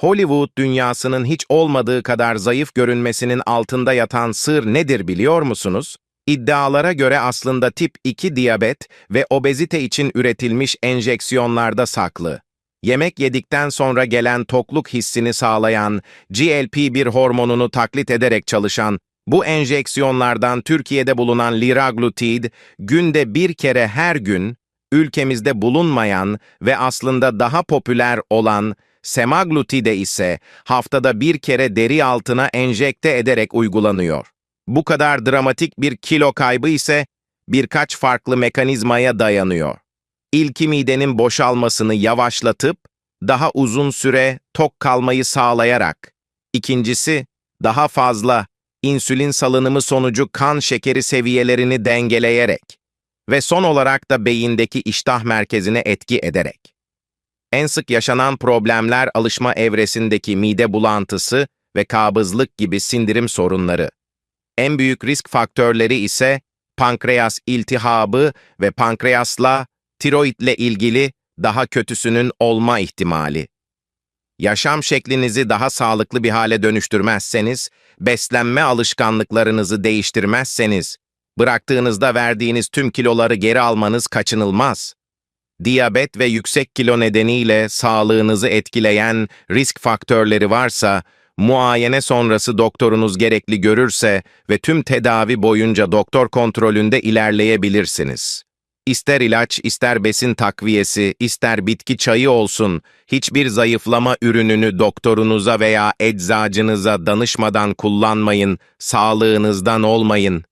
Hollywood dünyasının hiç olmadığı kadar zayıf görünmesinin altında yatan sır nedir biliyor musunuz? İddialara göre aslında tip 2 diyabet ve obezite için üretilmiş enjeksiyonlarda saklı. Yemek yedikten sonra gelen tokluk hissini sağlayan, GLP-1 hormonunu taklit ederek çalışan bu enjeksiyonlardan Türkiye'de bulunan liraglutid, günde bir kere her gün, ülkemizde bulunmayan ve aslında daha popüler olan semaglutide ise haftada bir kere deri altına enjekte ederek uygulanıyor. Bu kadar dramatik bir kilo kaybı ise birkaç farklı mekanizmaya dayanıyor. İlki midenin boşalmasını yavaşlatıp daha uzun süre tok kalmayı sağlayarak. İkincisi daha fazla insülin salınımı sonucu kan şekeri seviyelerini dengeleyerek ve son olarak da beyindeki iştah merkezine etki ederek. En sık yaşanan problemler alışma evresindeki mide bulantısı ve kabızlık gibi sindirim sorunları. En büyük risk faktörleri ise pankreas iltihabı ve pankreasla, tiroidle ilgili daha kötüsünün olma ihtimali. Yaşam şeklinizi daha sağlıklı bir hale dönüştürmezseniz, beslenme alışkanlıklarınızı değiştirmezseniz, bıraktığınızda verdiğiniz tüm kiloları geri almanız kaçınılmaz. Diyabet ve yüksek kilo nedeniyle sağlığınızı etkileyen risk faktörleri varsa, muayene sonrası doktorunuz gerekli görürse ve tüm tedavi boyunca doktor kontrolünde ilerleyebilirsiniz. İster ilaç, ister besin takviyesi, ister bitki çayı olsun, hiçbir zayıflama ürününü doktorunuza veya eczacınıza danışmadan kullanmayın, sağlığınızdan olmayın.